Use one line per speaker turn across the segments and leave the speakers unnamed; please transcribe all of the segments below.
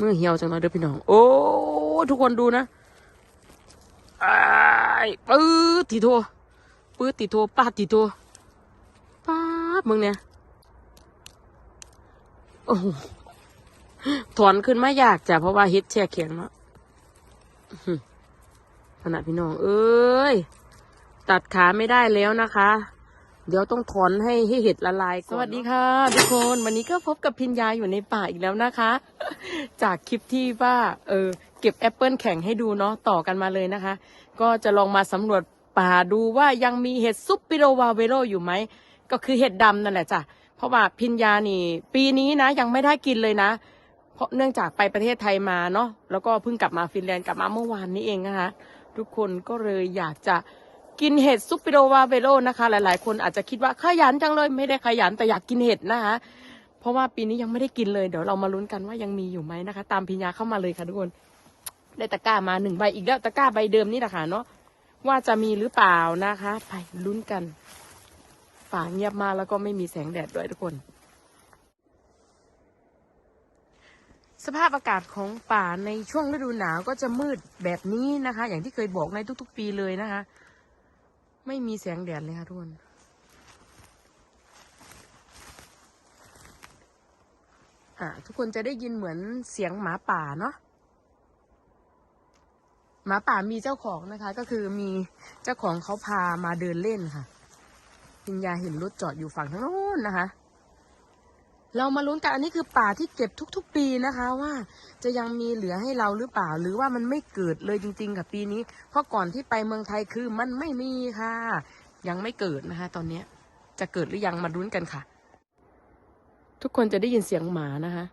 มือเหี่ยวจังเลยเด้อพี่น้อง โอ้ ทุกคนดูนะอ้ปื๊ดตีโทปื๊ดตีโทป้าตีโทป้าดมึงเนี่ย โอ้โหถอนขึ้นไมายากจ้ะเพราะว่าเฮ็ดแช่แข็งเนาะขนาดพี่น้อง เอ้ย ตัดขาไม่ได้แล้วนะคะ เดี๋ยวต้องถอนให้ให้เห็ดละลายก่อนสวัสดีค่ะ ทุกคนวันนี้ก็พบกับพิญญาอยู่ในป่าอีกแล้วนะคะ จากคลิปที่ว่าเออเก็บแอปเปิลแข็งให้ดูเนาะต่อกันมาเลยนะคะ ก็จะลองมาสำรวจป่าดูว่ายังมีเห็ดซุปปิโรวาเวโรอยู่ไหมก็คือเห็ดดำนั่นแหละจ้ะเพราะว่าพิญญานี่ ปีนี้นะยังไม่ได้กินเลยนะ เพราะเนื่องจากไปประเทศไทยมาเนาะแล้วก็เพิ่งกลับมาฟินแลนด์กลับมาเมื่อวานนี้เองนะคะ ทุกคนก็เลยอยากจะ กินเห็ดซุปปิโรวาเวโรนะคะ หลาย ๆ คนอาจจะคิดว่าขยันจังเลยไม่ได้ขยันแต่อยากกินเห็ดนะคะ เพราะว่าปีนี้ยังไม่ได้กินเลยเดี๋ยวเรามาลุ้นกันว่ายังมีอยู่ไหมนะคะ ตามพิญญาเข้ามาเลยค่ะทุกคนได้ตะกร้ามาหนึ่งใบอีกแล้วตะกร้าใบเดิมนี่แหละค่ะเนาะว่าจะมีหรือเปล่านะคะ ไปลุ้นกันป่าเงียบมาแล้วก็ไม่มีแสงแดดด้วยทุกคน สภาพอากาศของป่าในช่วงฤดูหนาวก็จะมืดแบบนี้นะคะ อย่างที่เคยบอกในทุก ๆ ปีเลยนะคะ ไม่มีแสงแดดเลยค่ะทุกคนอ่าทุกคนจะได้ยินเหมือนเสียงหมาป่าเนาะหมาป่ามีเจ้าของนะคะ ก็คือมีเจ้าของเขาพามาเดินเล่นค่ะพิญญาเห็นรถจอดอยู่ฝั่งทางโน้นนะคะ เรามาลุ้นกันอันนี้คือป่าที่เก็บทุก ๆ ปีนะคะว่าจะยังมีเหลือให้เราหรือเปล่า หรือว่ามันไม่เกิดเลยจริง ๆ กับปีนี้ เพราะก่อนที่ไปเมืองไทยคือมันไม่มีค่ะ ยังไม่เกิดนะคะ ตอนนี้จะเกิดหรือยังมาลุ้นกันค่ะ ทุกคนจะได้ยินเสียงหมานะคะ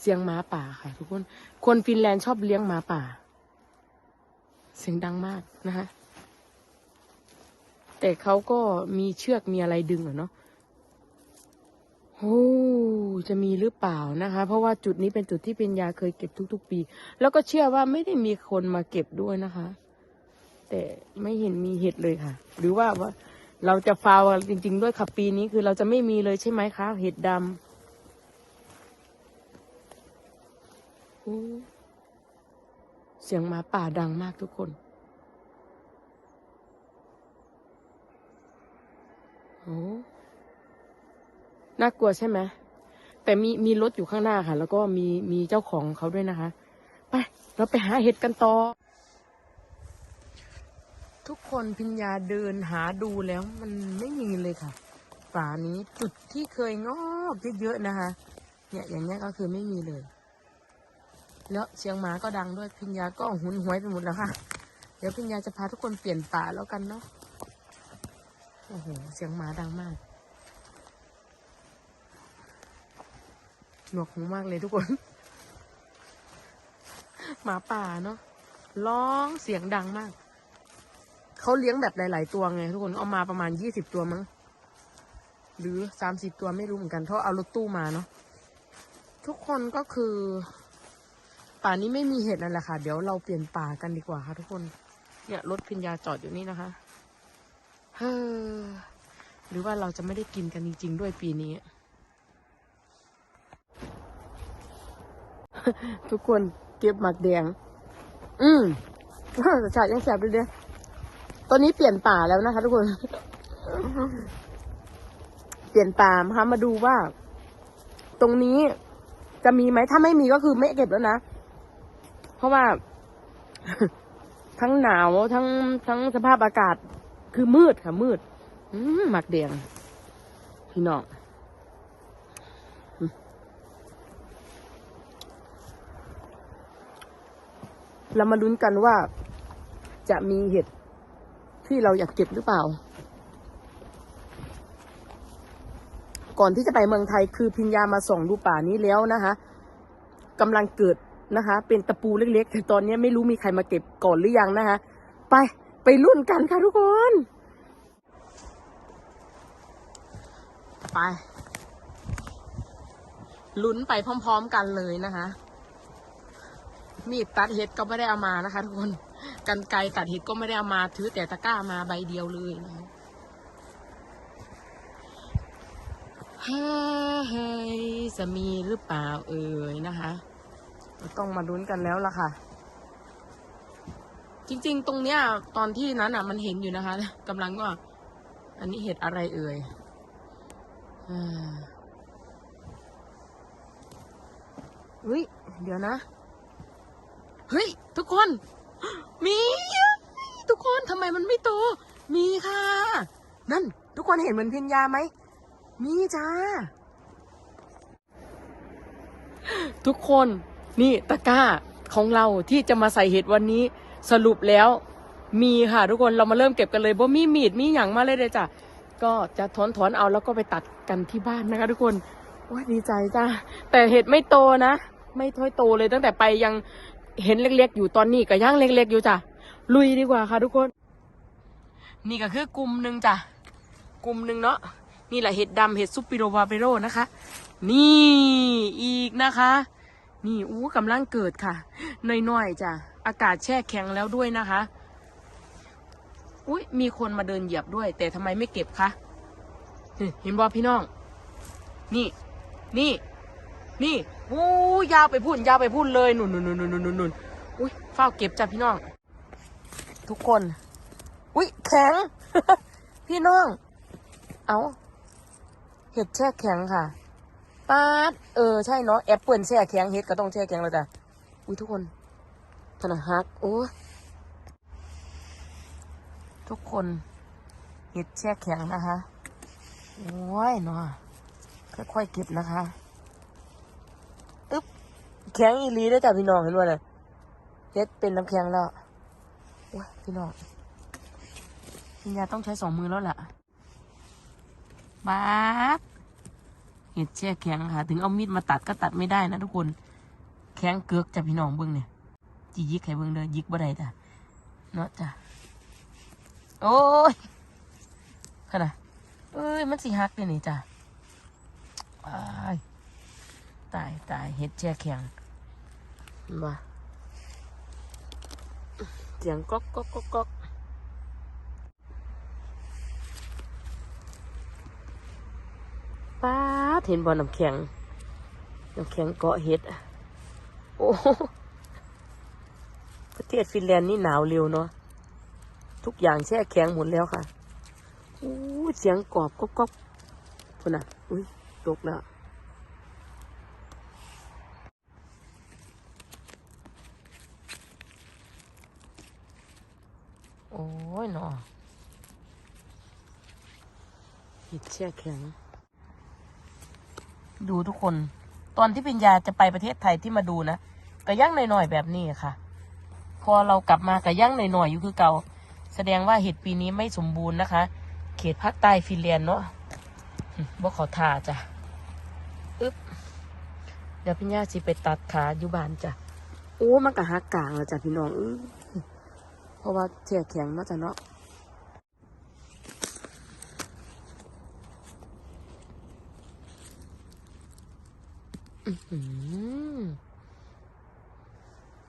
เสียงหมาป่าค่ะ ทุกคน คนฟินแลนด์ชอบเลี้ยงหมาป่า เสียงดังมากนะคะแต่เขาก็มีเชือกมีอะไรดึงอะเนาะ โอ้จะมีหรือเปล่านะคะ เพราะว่าจุดนี้เป็นจุดที่ปัญญาเคยเก็บทุก ๆ ปี แล้วก็เชื่อว่าไม่ได้มีคนมาเก็บด้วยนะคะ แต่ไม่เห็นมีเห็ดเลยค่ะ หรือว่าว่าเราจะฟาวจริง ๆ ด้วยค่ะปีนี้คือเราจะไม่มีเลยใช่ไหมคะเห็ดดำโอ้เสียงหมาป่าดังมากทุกคนโอ้ น่ากลัวใช่ไหมแต่มีมีรถอยู่ข้างหน้าค่ะ แล้วก็มีมีเจ้าของเขาด้วยนะคะ ไป เราไปหาเห็ดกันต่อ ทุกคนพิญญาเดินหาดูแล้วมันไม่มีเลยค่ะป่านี้จุดที่เคยงอกเยอะๆนะคะ เนี่ยอย่างเงี้ยก็คือไม่มีเลย แล้วเสียงหมาก็ดังด้วยพิญญาก็หุนหวยไปหมดแล้วค่ะ เดี๋ยวพิญญาจะพาทุกคนเปลี่ยนป่าแล้วกันเนาะโอ้โหเสียงหมาดังมาก หนวกหูมากเลยทุกคน หมาป่าเนาะร้องเสียงดังมาก เขาเลี้ยงแบบหลาย ๆ ตัวไงทุกคนเอามาประมาณยี่สิบตัวมั้งหรือสามสิบตัวไม่รู้เหมือนกันเพราะเอารถตู้มาเนาะทุกคนก็คือ ป่านี้ไม่มีเห็ดนั่นแหละค่ะ เดี๋ยวเราเปลี่ยนป่ากันดีกว่าค่ะ ทุกคน เนี่ยรถพิญญาจอดอยู่นี่นะคะเฮ้อหรือว่าเราจะไม่ได้กินกันจริง ๆ ด้วยปีนี้ ทุกคนเก็บหมักแดง อืมชาติยังแสบเลยเด้ตอนนี้เปลี่ยนป่าแล้วนะคะ ทุกคน เปลี่ยนป่านะคะมาดูว่า ตรงนี้จะมีไหมถ้าไม่มีก็คือไม่เก็บแล้วนะ เพราะว่า ทั้งหนาวทั้งทั้งสภาพอากาศ คือมืดค่ะมืดอืมหมักแดงพี่น้อง เรามาลุ้นกันว่าจะมีเห็ดที่เราอยากเก็บหรือเปล่า ก่อนที่จะไปเมืองไทยคือพิญญามาส่องดูป่านี้แล้วนะคะกำลังเกิดนะคะ เป็นตะปูเล็กๆแต่ตอนนี้ไม่รู้มีใครมาเก็บก่อนหรือยังนะคะ ไปไปรุ่นกันค่ะทุกคน ไปลุ้นไปพร้อม ๆ กันเลยนะคะ มีดตัดเห็ดก็ไม่ได้เอามานะคะทุกคนกันไกรตัดเห็ดก็ไม่ได้เอามาถือแต่ตะกร้ามาใบเดียวเลยนะคะเฮ้ยจะมีหรือเปล่าเอ่ยนะคะ ต้องมาลุ้นกันแล้วล่ะค่ะ จริง ๆ ตรงเนี้ย ตอนที่นั้นอะ มันเห็นอยู่นะคะกำลังว่าอันนี้เห็ดอะไรเอ่ยอ่าเฮ้ยเดี๋ยวนะเฮ้ย ทุกคน มีทุกคนทำไมมันไม่โต มีค่ะ นั่น ทุกคนเห็นเหมือนพิญญาไหม มีจ้า ทุกคนนี่ตะกร้าของเราที่จะมาใส่เห็ดวันนี้ สรุปแล้ว มีค่ะทุกคนเรามาเริ่มเก็บกันเลยบ่มีมีดมีหยังมาเลยเลยจ้ะก็จะถอนถอนเอาแล้วก็ไปตัดกันที่บ้านนะคะ ทุกคนว้าดีใจจ้าแต่เห็ดไม่โตนะ ไม่ท้อยโตเลยตั้งแต่ไปยัง เห็นเล็ก ๆ อยู่ตอนนี้ก็ยังเล็ก ๆ อยู่จ้ะลุยดีกว่าค่ะทุกคน นี่ก็คือกลุ่มหนึ่งจ้ะกลุ่มหนึ่งเนาะนี่แหละเห็ดดำเห็ดซุปปิโรวาเปโรนะคะ นี่อีกนะคะ นี่อู้กำลังเกิดค่ะน้อยๆจ้ะอากาศแช่แข็งแล้วด้วยนะคะอุ้ยมีคนมาเดินเหยียบด้วย แต่ทำไมไม่เก็บคะเห็นบอพี่น้อง นี่ นี่ นี่อู้ยาวไปพุ่นยาวไปพุ่นเลยหนุนหนุนหนุนหนุนหนุนหนุนอุ้ยเฝ้าเก็บจ้ะพี่น้อง ทุกคน อุ้ยแข็ง พี่น้อง เอาเห็ดแช่แข็งค่ะปาดเออใช่เนาะแอปเปิลแช่แข็งเห็ดก็ต้องแช่แข็งแล้วจ้ะอุ้ยทุกคนธนาฮักโอ้ทุกคนเห็ดแช่แข็งนะคะ โอ้ยเนาะค่อยๆเก็บนะคะ แข็งอีหลีได้จ้ะพี่น้องเห็นว่าเลยเห็ดเป็นน้ำแข็งแล้วพี่น้องพิญญาต้องใช้สองมือแล้วล่ะบาดเห็ดแช่แข็งค่ะ ถึงเอามีดมาตัดก็ตัดไม่ได้นะทุกคน แข็งเกือกจ้ะพี่น้องเบิ้งเนี่ยจียิกให้เบิ้งเด้อยิกบ่ได้จ้ะเนาะจ้ะโอ้ยขนาดเอ้ย มันสิหักเลยนี่จ้ะอ้าย ตายตายเห็ดแช่แข็งมาเสียงก๊อกก๊อกก๊อกก๊อกป้าเห็นบอลน้ำแข็งน้ำแข็งเกาะเห็ดโอ้โหประเทศฟินแลนด์นี่หนาวเร็วเนาะทุกอย่างแช่แข็งหมดแล้วค่ะอู้เสียงกรอบก๊อบก๊อบคนน่ะอุ้ยตกแล้ว อ้ยเนาะหิดแช่แข็ง ดูทุกคน ตอนที่ปิญญาจะไปประเทศไทยที่มาดูนะก็ย่างหน่อยๆแบบนี้ค่ะ พอเรากลับมาก็ย่างหน่อยๆอยู่คือเก่า แสดงว่าเห็ดปีนี้ไม่สมบูรณ์นะคะ เขตภาคใต้ฟินแลนด์เนาะบ่ขาทาจ้ะอึ๊บเดี๋ยวพี่ย่าสิไปตัดขาอยู่บ้านจ้ะ โอ้ มันก็หักกลางแล้วจ้ะพี่น้องอื้อ เพราะว่าเสียแข็งเนาะจ้ะเนาะ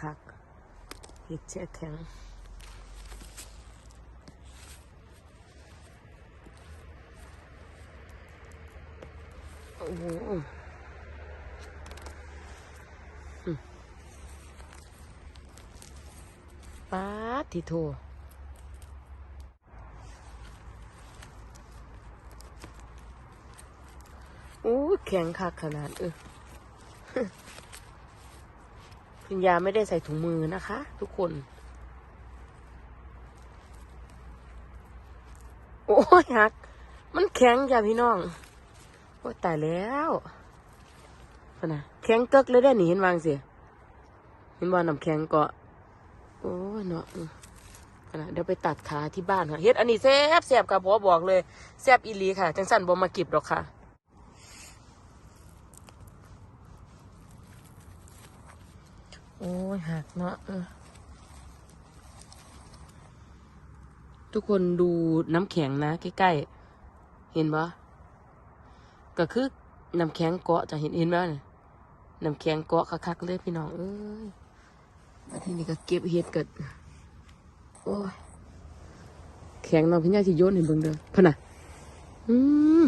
คักเห็ดเสียแข็งโอ้ ป๊าดทีโทอู้แข็งคักขนาดเออพิญญาไม่ได้ใส่ถุงมือนะคะ ทุกคน โอ้ยหัก มันแข็งจ้ะพี่น้อง โอ้ตายแล้วนะแข็งเกิกเลยได้หนิเห็นวางสิเห็นว่าน้ำแข็งเกาะ เนาะเดี๋ยวไปตัดขาที่บ้านค่ะเฮ็ดอันนี้แซ่บแซ่บค่ะพอบอกเลยแซ่บอีลีค่ะจังสันบ่มาเก็บดอกค่ะโอ้ยหักเนาะทุกคนดูน้ำแข็งนะใกล้ๆ เห็นปะก็คือน้ำแข็งเกาะจะเห็นเห็นไหมน้ำแข็งเกาะคักๆเลยพี่น้องเอ้ย มาที่นี่ก็เก็บเห็ดเกิดโอ้ยแข็งเนาะพี่ย่าสิโยนเห็นเบิ่งเด้อพะน่ะ อืม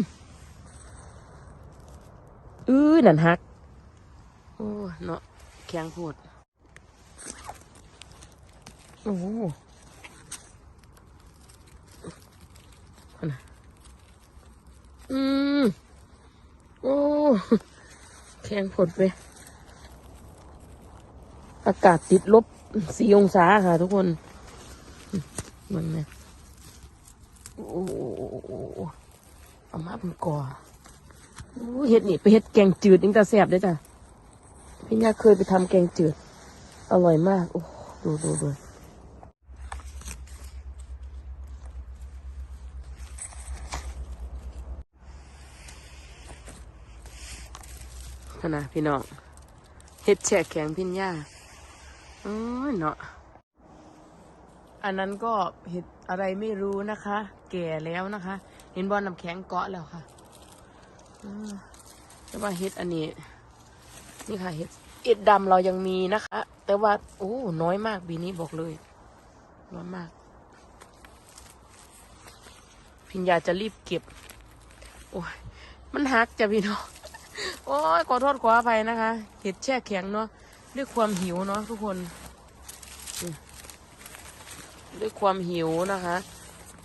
อื้อนั่นฮัก โอ้เนาะแข็งโพดโอ้โหเอานะอืมโอ้แข็งโพดไป อากาศติดลบสี่องศาค่ะ ทุกคนมันเนี่ยโอ้เอามาเป็นก่อโอ้เห็ดนี่ไปเห็ดแกงจืดยิ่งแต่แสบเด้จ้ะพี่ยาเคยไปทำแกงจืด อร่อยมาก โอ้ดูดูดูนาดพี่น้องเห็ดแฉกแข็งพิญญา อ้ยเนาะอันนั้นก็เห็ดอะไรไม่รู้นะคะ แก่แล้วนะคะ เห็นบอลน้ำแข็งเกาะแล้วค่ะแต่ว่าเห็ดอันนี้ นี่ค่ะเห็ดเห็ดดำเรายังมีนะคะ แต่ว่าโอ้น้อยมากปีนี้บอกเลย น้อยมาก พิญญาจะรีบเก็บ โอ้ยมันหักจะพี่น้องโอ้ยขอโทษขออภัยนะคะ เห็ดแช่แข็งเนาะ ด้วยความหิวเนาะทุกคน ด้วยความหิวนะคะ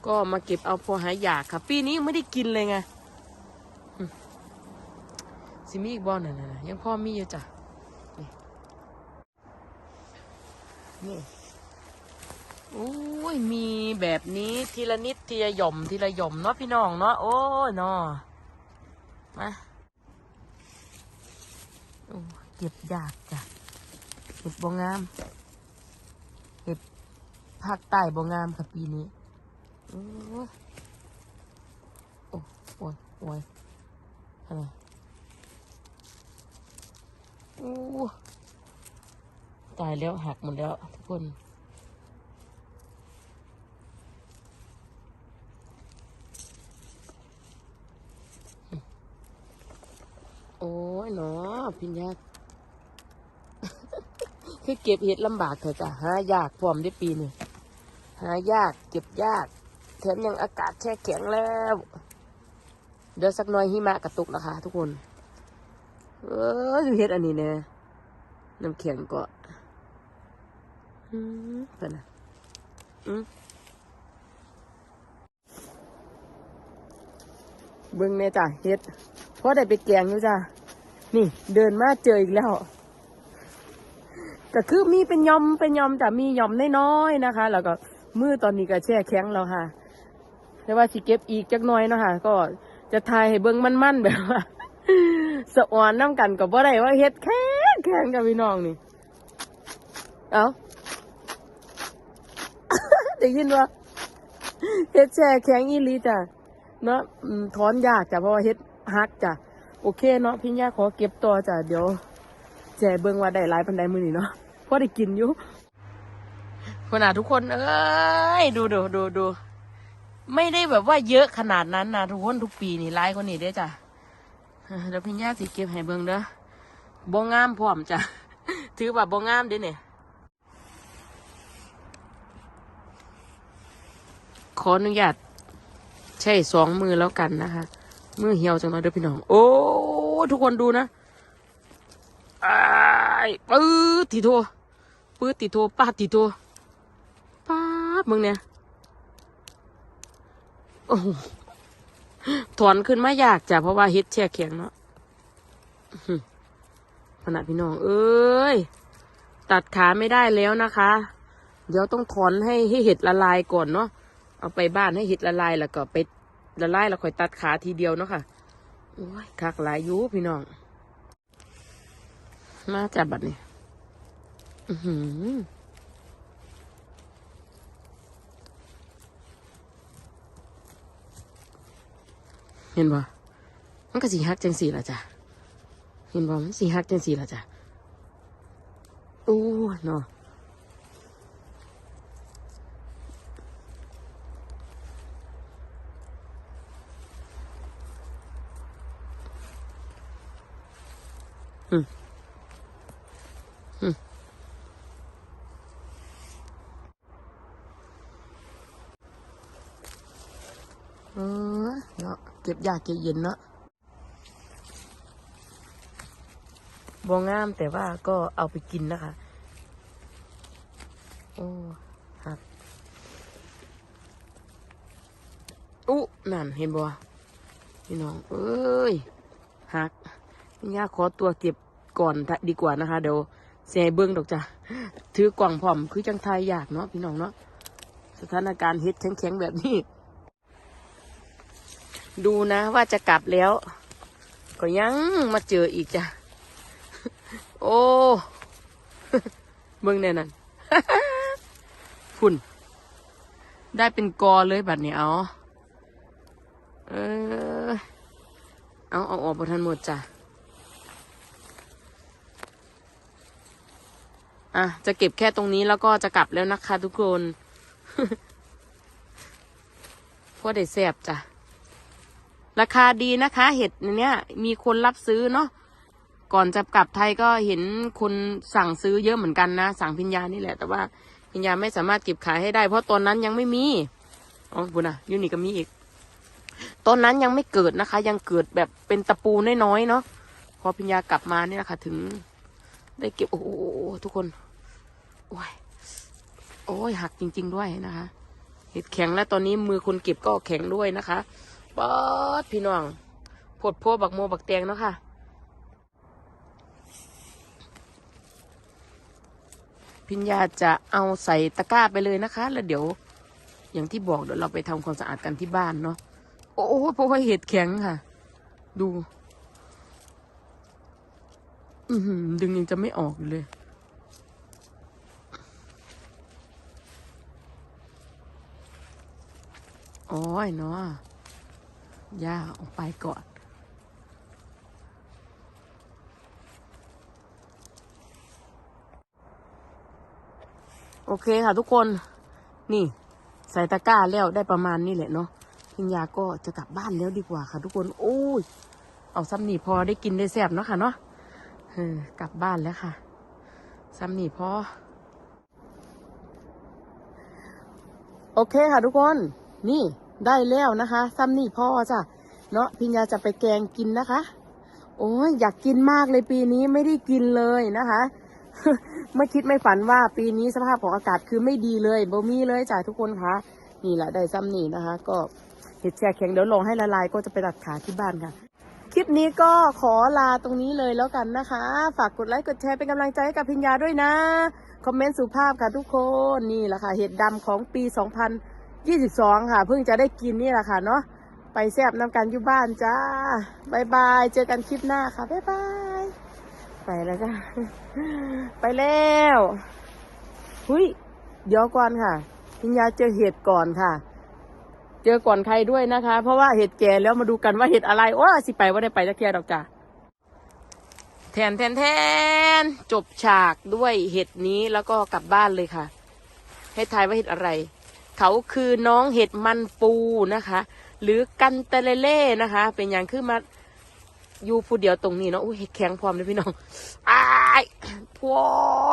ก็มาเก็บเอาพอหายอยากค่ะ ปีนี้ไม่ได้กินเลยไงอืมสิมีอีกบอลน่ะนะยังพ่อมีอยู่จ้ะนี่โอ้ย มีแบบนี้ทีละนิดทีละหย่อมทีละหย่อมเนาะพี่น้องเนาะโอ้ยเนาะมาโอ้เก็บยากจ้ะ ห็ดบองงาม เห็ดภาคใต้บองงามค่ะปีนี้ โอ้ยโอ้โอ้ยโอ้ยอะไรโอ้ตายแล้วหักหมดแล้วทุกคนโอ้ยเนาะพิญญา คือเก็บเห็ดลำบากเถอะจ้ะหายากพร้อมได้ปีนี่หายากเก็บยาก แถมยังอากาศแช่แข็งแล้ว เดี๋ยวสักหน่อยหิมะกระตุกนะคะ ทุกคน เอออยู่เห็ดอันนี้เนี่ยน้ำแข็งก็อืมเป็นนะอืมเบิ่งเนี่ยจ้ะเห็ดเพราะได้ไปแกงอยู่จ้ะนี่ เดินมาเจออีกแล้ว ก็คือมีเป็นยอมเป็นยอมแต่มียอมน้อยๆนะคะ แล้วก็มือตอนนี้ก็แช่แข็งแล้วค่ะ แต่ว่าสิเก็บอีกจักน้อยเนาะค่ะ ก็จะทายให้เบิ้งมั่นๆแบบว่าสะออนน้ำกันกับว่าได้ว่าเฮ็ดแข็งแข็งกับพี่น้องนี่ เอาได้ยินว่าเฮ็ดแช่แข็งอีลีจ้ะเนาะถอนยากจ้ะเพราะว่าเฮ็ดฮักจ้ะโอเคเนาะพี่ย่าขอเก็บต่อจ้ะเดี๋ยวแจเบิ่งว่าได้หลายปันไดมือนี่เนาะ พอได้กินอยู่คนอะทุกคน เอ้ยดูดูดูดูไม่ได้แบบว่าเยอะขนาดนั้นนะทุกคนทุกปีนี่หลายกว่านี้เด้จ้ะเดี๋ยวพี่ย่าสิเก็บให้เบิ่งเด้อบ่งามพร้อมจ้ะถือว่าบ่งามเด้เนี่ยขออนุญาตใช้สองมือแล้วกันนะคะ มือเหี่ยวจังเลยเด้อพี่น้อง โอ้ทุกคนดูนะอ้ายปื๊ดติโท ปื๊ดติโทป้าติโทป้าดมึงเนี่ยโอ้โหถอนขึ้นมายากจ้ะเพราะว่าเฮ็ดแช่แข็งเนาะขนาดพี่น้อง เอ้ย ตัดขาไม่ได้แล้วนะคะ เดี๋ยวต้องถอนให้ให้เห็ดละลายก่อนเนาะเอาไปบ้านให้เห็ดละลายแล้วก็ไปละลายแล้วค่อยตัดขาทีเดียวเนาะค่ะโอ้ยคักหลายยูพี่น้องมาจับบัดนี่อือหือ เห็นบ่มันก็สีฮักจังสีละจ้ะ เห็นบ่มันสีฮักจังสีละจ้ะ โอ้เนาะอืม อืม เออ เนาะเก็บยากเกเย็นเนาะบองงามแต่ว่าก็เอาไปกินนะคะ โอ้ครับอุ๊นั่นเห็นบ่พี่น้อง เอ้ยหักย่าขอตัวเก็บก่อนดีกว่านะคะ เดี๋ยวเสียเบิ้งดอกจ้ะ ถือกล่องพร้อม คือจังไทยอยากเนาะพี่น้องเนาะ สถานการณ์เฮ็ดแข็งๆแบบนี้ ดูนะว่าจะกลับแล้ว ก็ยังมาเจออีกจ้ะ โอ้เบิ่งแน่นั่นฝุ่น ได้เป็นกอเลยบัดนี้เอาเออเอาเอาออกบทันหมดจ้ะ อะ จะเก็บแค่ตรงนี้แล้วก็จะกลับแล้วนะคะทุกคนพวกได้แสบจ้ะ ราคาดีนะคะ เห็ดเนี้ยมีคนรับซื้อเนาะก่อนจะกลับไทยก็เห็นคนสั่งซื้อเยอะเหมือนกันนะ สั่งพิญญานี่แหละ แต่ว่าพิญญาไม่สามารถเก็บขายให้ได้ เพราะตอนนั้นยังไม่มีอ๋อบุญอะยูนี่ก็มีอีกตอนนั้นยังไม่เกิดนะคะ ยังเกิดแบบเป็นตะปูน้อยๆเนาะพอพิญญากลับมาเนี่ยนะคะถึง ได้เก็บโอ้โหทุกคนโอ้ยโอ้ยหักจริง ๆด้วยนะคะ เห็ดแข็งแล้วตอนนี้มือคนเก็บก็แข็งด้วยนะคะ ป๊อดพี่น้องผดโพบักโมบักแตงเนาะค่ะพิญญาจะเอาใส่ตะกร้าไปเลยนะคะ แล้วเดี๋ยว อย่างที่บอกเดี๋ยวเราไปทำความสะอาดกันที่บ้านเนาะโอ้โหเพราะว่าเห็ดแข็งค่ะ ดู อืดึงยังจะไม่ออกเลย โอ้ยเนาะ ย่าออกไปก่อน โอเคค่ะทุกคน นี่ ใส่ตะกร้าแล้วได้ประมาณนี้แหละเนาะพิญญาก็จะกลับบ้านแล้วดีกว่าค่ะทุกคน โอ้ย เอาซ้ำนี่พอได้กินได้แซ่บเนาะค่ะเนาะเออกลับบ้านแล้วค่ะซ้ำนี่พอ โอเคค่ะทุกคน นี่ ได้แล้วนะคะซ้ำนี่พ่อจ้ะเนาะพิญญาจะไปแกงกินนะคะ โอ้ยอยากกินมากเลยปีนี้ไม่ได้กินเลยนะคะไม่คิดไม่ฝันว่าปีนี้สภาพของอากาศคือไม่ดีเลยบ่มีเลยจ้ะทุกคนคะนี่แหละได้ซ้ำนี่นะคะ ก็เห็ดแช่แข็งเดี๋ยวลงให้ละลายก็จะไปตัดขาที่บ้านค่ะคลิปนี้ก็ขอลาตรงนี้เลยแล้วกันนะคะ ฝากกดไลค์กดแชร์เป็นกำลังใจให้กับพิญญาด้วยนะ คอมเมนต์สุภาพค่ะทุกคน นี่แหละค่ะ เห็ดดำของปี 2022ค่ะ เพิ่งจะได้กินนี่แหละค่ะเนาะไปแซบน้ำกันอยู่บ้านจ้าบายบายเจอกันคลิปหน้าค่ะบายบายไปแล้วจ้าไปแล้วหุยเดี๋ยวก่อนค่ะพิญญาเจอเห็ดก่อนค่ะ เจอก่อนใครด้วยนะคะ เพราะว่าเห็ดแก่แล้วมาดูกันว่าเห็ดอะไรโอ้สิไปว่าได้ไปจะแก่ดอกจ้าแทนแทนแทนจบฉากด้วยเห็ดนี้แล้วก็กลับบ้านเลยค่ะ ให้ทายว่าเห็ดอะไร เขาคือน้องเห็ดมันปูนะคะ หรือกันเตเลเล่นะคะ เป็นอย่างคือมาอยู่ผู้เดียวตรงนี้เนาะอุ้ยแข็งพร้อมเลยพี่น้องอ้ายพร้อ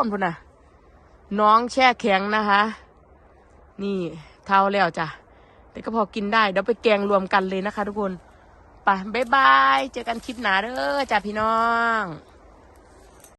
มพุ่นนะน้องแช่แข็งนะคะ นี่เท่าแล้วจ้ะแต่ก็พอกินได้เดี๋ยวไปแกงรวมกันเลยนะคะ ทุกคนไปบ๊ายบาย เจอกันคลิปหนาเด้อจ้าพี่น้อง